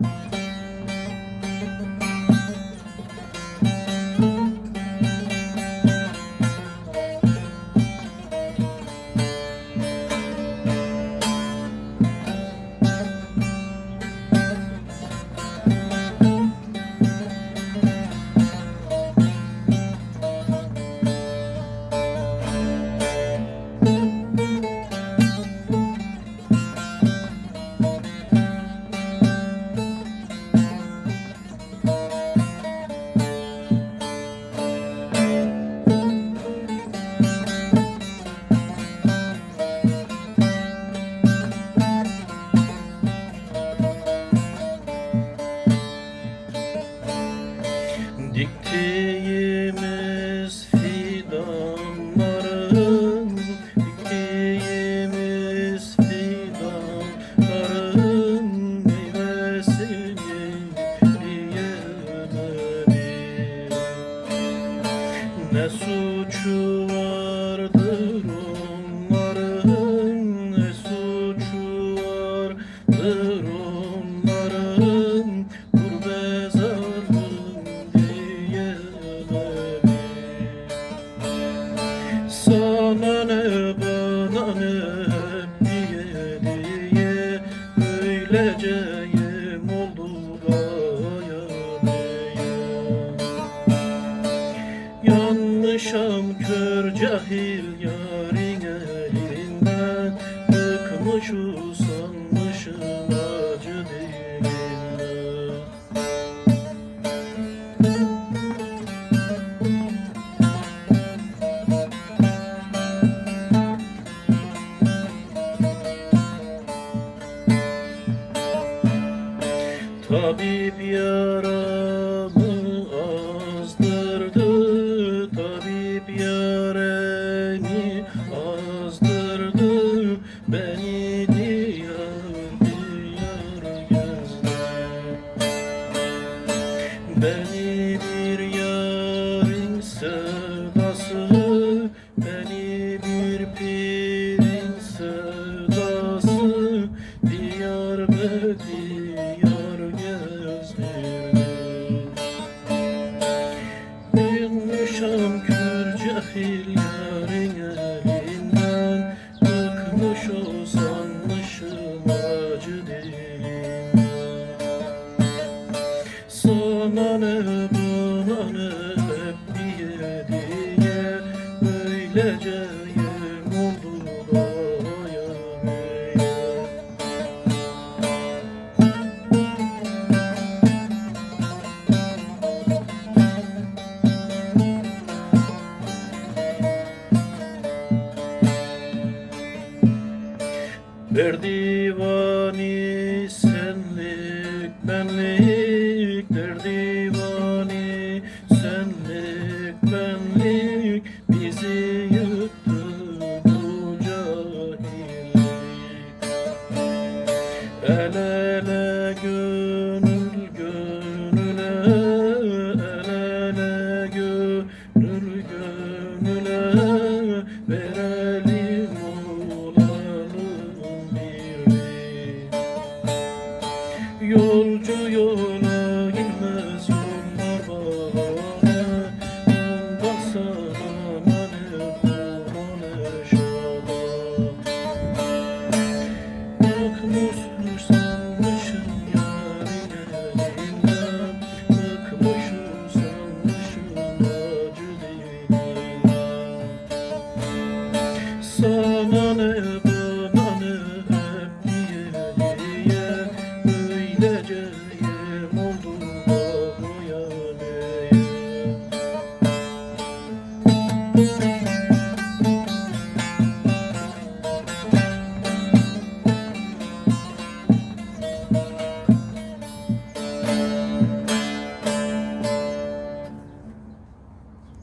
Bye. Cahil yarın elinden Bıkmış usanmışım acı dilinden. Tabip yaramı yaremi azdırdı Beni diyar diyar gezdi Beni bir yarın sevdası Beni bir pirin sevdası Diyar be diyar gezdirdi Yılmışam kör cahil Böylece yem oldu dayanmaya Derdivani El ele gönül gönüle El ele gönül olalım birlik Yolcu yol